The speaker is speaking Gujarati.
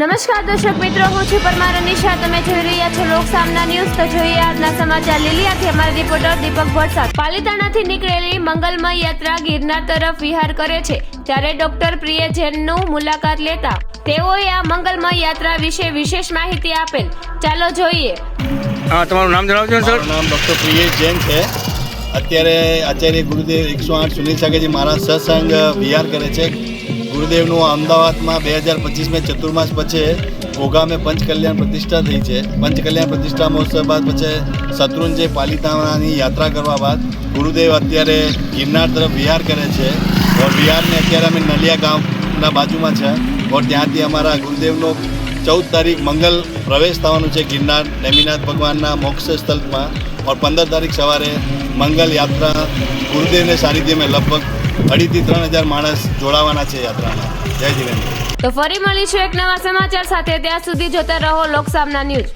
નમસ્કાર દર્શક મિત્રો હું છું પરમાર અનિશા. તમે જોઈ રહ્યા છો લોક સામના ન્યૂઝ. તો જોઈએ આજના સમાચાર. લીલિયાથી અમારા રિપોર્ટર દીપક ભટ્ટ પાલિતાણાથી નીકળેલી મંગલમય યાત્રા ગિરનાર તરફ વિહાર કરે છે. ત્યારે ડોક્ટર પ્રિય જૈનનું મુલાકાત લેતા તેઓએ આ મંગલમય યાત્રા વિશે વિશેષ માહિતી આપેલ. ચાલો જોઈએ. હા તમારું નામ જણાવજો સર. નામ ડોક્ટર પ્રિય જૈન છે. અત્યારે આચાર્ય ગુરુદેવ એકસો આઠ સુનિલ સાગરજી મહારાજ સત્સંગ વિહાર કરે છે. ગુરુદેવનું અમદાવાદમાં બે હજાર પચીસમાં ચતુર્માસ પછી ઘોઘામે પંચકલ્યાણ પ્રતિષ્ઠા થઈ છે. પંચકલ્યાણ પ્રતિષ્ઠા મહોત્સવ બાદ પછી શત્રુંજય પાલિતાણાની યાત્રા કરવા બાદ ગુરુદેવ અત્યારે ગિરનાર તરફ વિહાર કરે છે. ઓર વિહારને અત્યારે અમે નલિયા ગામના બાજુમાં છે. ઓર ત્યાંથી અમારા ગુરુદેવનો ચૌદ તારીખ મંગલ પ્રવેશ થવાનું છે ગિરનાર નેમિનાથ ભગવાનના મોક્ષ સ્થળમાં. ઓર પંદર તારીખ સવારે મંગલ યાત્રા ગુરુદેવને સાનિધ્યમાં લગભગ અઢીથી ત્રણ હજાર માણસ જોડાવાના છે યાત્રામાં. જય જીવન. તો ફરી મળીશું એક નવા સમાચાર સાથે. ત્યાં સુધી જોતા રહો લોકસામના ન્યૂઝ.